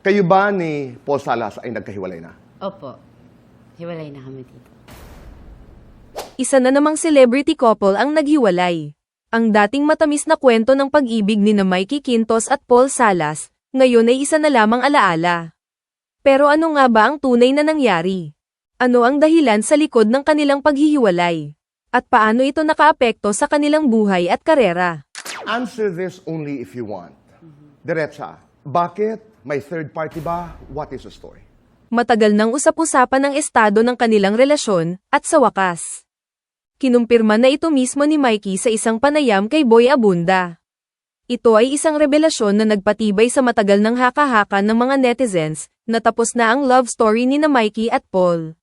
Kayo ba ni Paul Salas ay nagkahiwalay na? Opo. Hiwalay na kami dito. Isa na namang celebrity couple ang naghiwalay. Ang dating matamis na kwento ng pag-ibig ni na Mikey Quintos at Paul Salas, ngayon ay isa na lamang alaala. Pero ano nga ba ang tunay na nangyari? Ano ang dahilan sa likod ng kanilang paghihiwalay? At paano ito nakaapekto sa kanilang buhay at karera? Answer this only if you want. Diretsa, bakit? May third party ba? What is the story? Matagal nang usap-usapan ng estado ng kanilang relasyon, at sa wakas. Kinumpirma na ito mismo ni Mikey sa isang panayam kay Boy Abunda. Ito ay isang revelasyon na nagpatibay sa matagal ng haka-haka ng mga netizens, na tapos na ang love story ni na Mikey at Paul.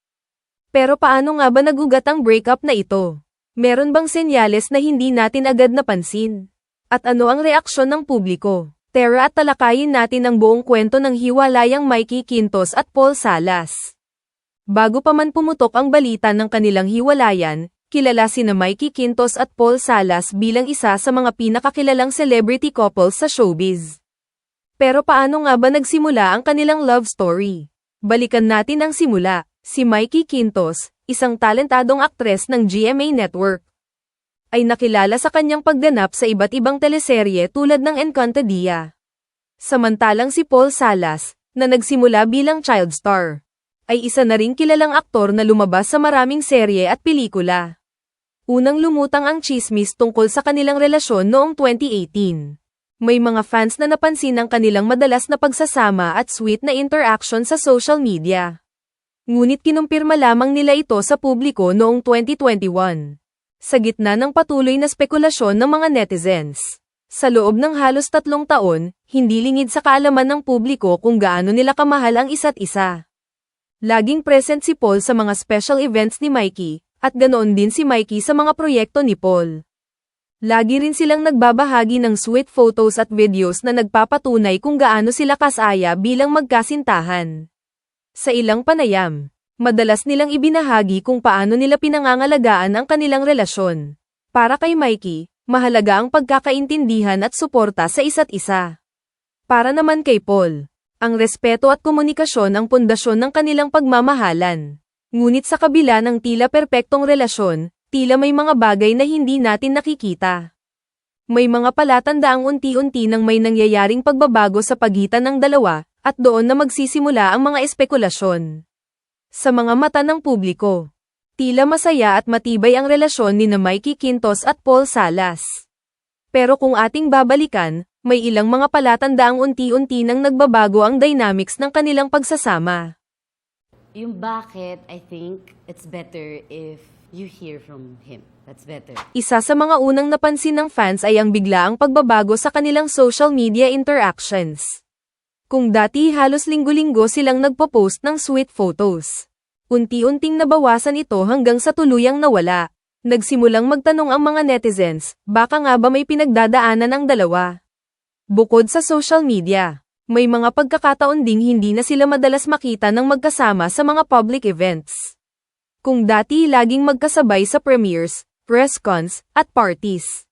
Pero paano nga ba nagugat ang breakup na ito? Meron bang senyales na hindi natin agad napansin? At ano ang reaksyon ng publiko? Tara at talakayin natin ang buong kwento ng hiwalayang Mikey Quintos at Paul Salas. Bago pa man pumutok ang balita ng kanilang hiwalayan, kilala sina Mikey Quintos at Paul Salas bilang isa sa mga pinakakilalang celebrity couple sa showbiz. Pero paano nga ba nagsimula ang kanilang love story? Balikan natin ang simula. Si Mikey Quintos, isang talentadong aktres ng GMA Network, ay nakilala sa kanyang pagganap sa iba't ibang teleserye tulad ng Encantadia. Samantalang si Paul Salas, na nagsimula bilang child star, ay isa na ring kilalang aktor na lumabas sa maraming serye at pelikula. Unang lumutang ang chismis tungkol sa kanilang relasyon noong 2018. May mga fans na napansin ang kanilang madalas na pagsasama at sweet na interaction sa social media. Ngunit kinumpirma lamang nila ito sa publiko noong 2021. Sa gitna ng patuloy na spekulasyon ng mga netizens. Sa loob ng halos tatlong taon, hindi lingid sa kaalaman ng publiko kung gaano nila kamahal ang isa't isa. Laging present si Paul sa mga special events ni Mikey, at ganoon din si Mikey sa mga proyekto ni Paul. Lagi rin silang nagbabahagi ng sweet photos at videos na nagpapatunay kung gaano sila kasaya bilang magkasintahan. Sa ilang panayam, madalas nilang ibinahagi kung paano nila pinangangalagaan ang kanilang relasyon. Para kay Mikey, mahalaga ang pagkakaintindihan at suporta sa isa't isa. Para naman kay Paul, ang respeto at komunikasyon ang pundasyon ng kanilang pagmamahalan. Ngunit sa kabila ng tila perpektong relasyon, tila may mga bagay na hindi natin nakikita. May mga palatandaang unti-unti nang may nangyayaring pagbabago sa pagitan ng dalawa, at doon na magsisimula ang mga espekulasyon. Sa mga mata ng publiko, tila masaya at matibay ang relasyon ni na Mikey Quintos at Paul Salas. Pero kung ating babalikan, may ilang mga palatandaang unti-unti nang nagbabago ang dynamics ng kanilang pagsasama. Yung bakit, I think it's better if you hear from him. That's better. Isa sa mga unang napansin ng fans ay ang biglaang pagbabago sa kanilang social media interactions. Kung dati halos linggo-linggo silang nagpo-post ng sweet photos. Unti-unting nabawasan ito hanggang sa tuluyang nawala. Nagsimulang magtanong ang mga netizens, baka nga ba may pinagdadaanan ang dalawa? Bukod sa social media, may mga pagkakataon ding hindi na sila madalas makita ng magkasama sa mga public events. Kung dati laging magkasabay sa premieres, press cons, at parties.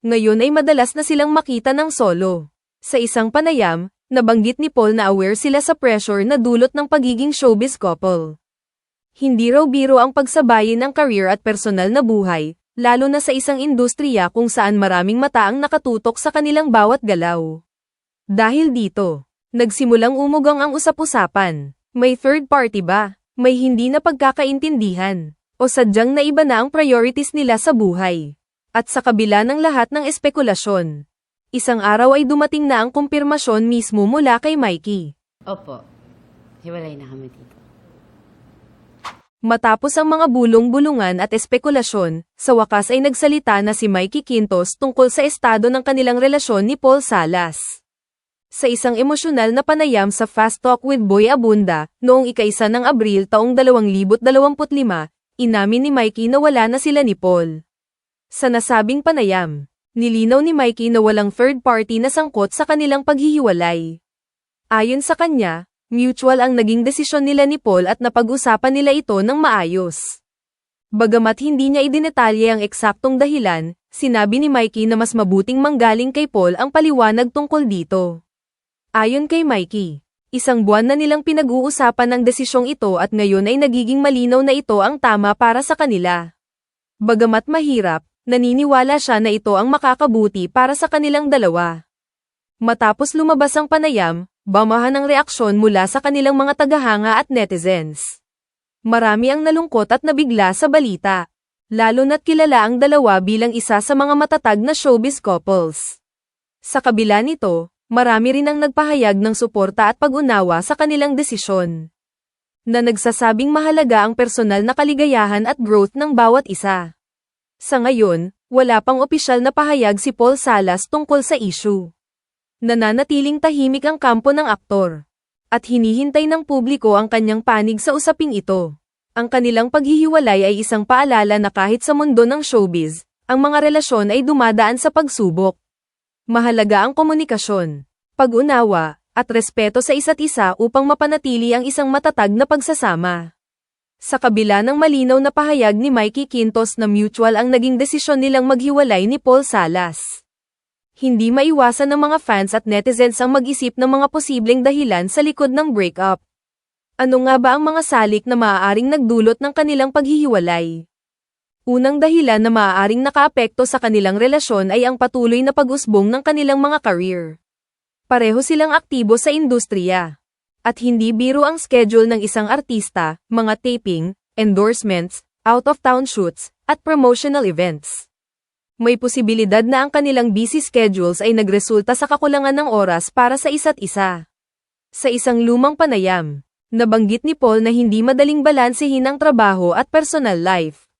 Ngayon ay madalas na silang makita ng solo. Sa isang panayam, nabanggit ni Paul na aware sila sa pressure na dulot ng pagiging showbiz couple. Hindi raw biro ang pagsabayin ng career at personal na buhay, lalo na sa isang industriya kung saan maraming mata ang nakatutok sa kanilang bawat galaw. Dahil dito, nagsimulang umugang ang usap-usapan. May third party ba? May hindi na pagkakaintindihan? O sadyang naiba na ang priorities nila sa buhay? At sa kabila ng lahat ng espekulasyon, isang araw ay dumating na ang kumpirmasyon mismo mula kay Mikey. Opo. Hiwalay na kami dito. Matapos ang mga bulong-bulungan at espekulasyon, sa wakas ay nagsalita na si Mikey Quintos tungkol sa estado ng kanilang relasyon ni Paul Salas. Sa isang emosyonal na panayam sa Fast Talk with Boy Abunda, noong ikaisa ng Abril taong 2025, inamin ni Mikey na wala na sila ni Paul. Sa nasabing panayam, nilinaw ni Mikey na walang third party na sangkot sa kanilang paghihiwalay. Ayon sa kanya, mutual ang naging desisyon nila ni Paul at napag-usapan nila ito ng maayos. Bagamat hindi niya idinetalye ang eksaktong dahilan, sinabi ni Mikey na mas mabuting manggaling kay Paul ang paliwanag tungkol dito. Ayon kay Mikey, Isang buwan na nilang pinag-uusapan ang desisyong ito at ngayon ay nagiging malinaw na ito ang tama para sa kanila. Bagamat mahirap, naniniwala siya na ito ang makakabuti para sa kanilang dalawa. Matapos lumabas ang panayam, bamahan ang reaksyon mula sa kanilang mga tagahanga at netizens. Marami ang nalungkot at nabigla sa balita. Lalo na't kilala ang dalawa bilang isa sa mga matatag na showbiz couples. Sa kabila nito, marami rin ang nagpahayag ng suporta at pag-unawa sa kanilang desisyon. Na nagsasabing mahalaga ang personal na kaligayahan at growth ng bawat isa. Sa ngayon, wala pang opisyal na pahayag si Paul Salas tungkol sa issue. Nananatiling tahimik ang kampo ng aktor. At hinihintay ng publiko ang kanyang panig sa usaping ito. Ang kanilang paghihiwalay ay isang paalala na kahit sa mundo ng showbiz, ang mga relasyon ay dumadaan sa pagsubok. Mahalaga ang komunikasyon, pag-unawa, at respeto sa isa't isa upang mapanatili ang isang matatag na pagsasama. Sa kabila ng malinaw na pahayag ni Mikey Quintos na mutual ang naging desisyon nilang maghiwalay ni Paul Salas. Hindi maiwasan ng mga fans at netizens ang mag-isip ng mga posibleng dahilan sa likod ng breakup. Ano nga ba ang mga salik na maaaring nagdulot ng kanilang paghihiwalay? Unang dahilan na maaaring nakaapekto sa kanilang relasyon ay ang patuloy na pag-usbong ng kanilang mga career. Pareho silang aktibo sa industriya. At hindi biro ang schedule ng isang artista, mga taping, endorsements, out-of-town shoots, at promotional events. May posibilidad na ang kanilang busy schedules ay nagresulta sa kakulangan ng oras para sa isa't isa. Sa isang lumang panayam, nabanggit ni Paul na hindi madaling balansehin ang trabaho at personal life.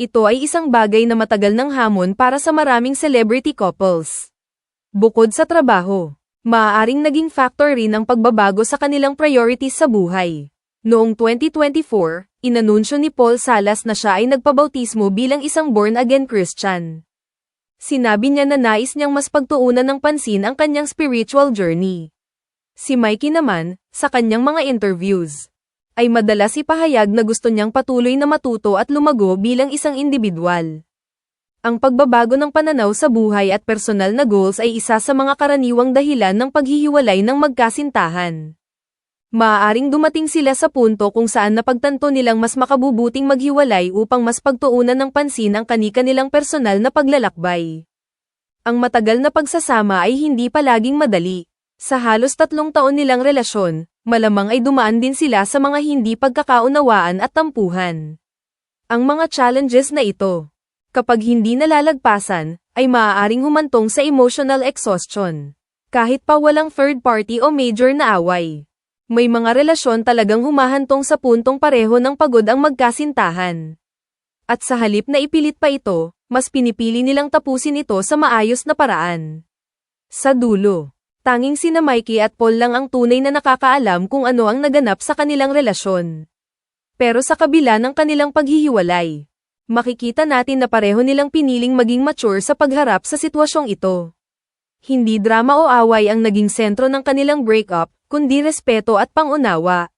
Ito ay isang bagay na matagal ng hamon para sa maraming celebrity couples. Bukod sa trabaho, maaaring naging factor rin ang pagbabago sa kanilang priorities sa buhay. Noong 2024, inanunsyo ni Paul Salas na siya ay nagpabautismo bilang isang born-again Christian. Sinabi niya na nais niyang mas pagtuunan ng pansin ang kanyang spiritual journey. Si Mikey naman, sa kanyang mga interviews, ay madalas ipahayag na gusto niyang patuloy na matuto at lumago bilang isang individual. Ang pagbabago ng pananaw sa buhay at personal na goals ay isa sa mga karaniwang dahilan ng paghihiwalay ng magkasintahan. Maaaring dumating sila sa punto kung saan napagtanto nilang mas makabubuting maghiwalay upang mas pagtuunan ng pansin ang kani-kanilang personal na paglalakbay. Ang matagal na pagsasama ay hindi palaging madali. Sa halos tatlong taon nilang relasyon, malamang ay dumaan din sila sa mga hindi pagkakaunawaan at tampuhan. Ang mga challenges na ito, kapag hindi nalalagpasan, ay maaaring humantong sa emotional exhaustion. Kahit pa walang third party o major na away. May mga relasyon talagang humahantong sa puntong pareho ng pagod ang magkasintahan. At sa halip na ipilit pa ito, mas pinipili nilang tapusin ito sa maayos na paraan. Sa dulo, tanging sina Mikey at Paul lang ang tunay na nakakaalam kung ano ang naganap sa kanilang relasyon. Pero sa kabila ng kanilang paghihiwalay, makikita natin na pareho nilang piniling maging mature sa pagharap sa sitwasyong ito. Hindi drama o away ang naging sentro ng kanilang breakup, kundi respeto at pangunawa.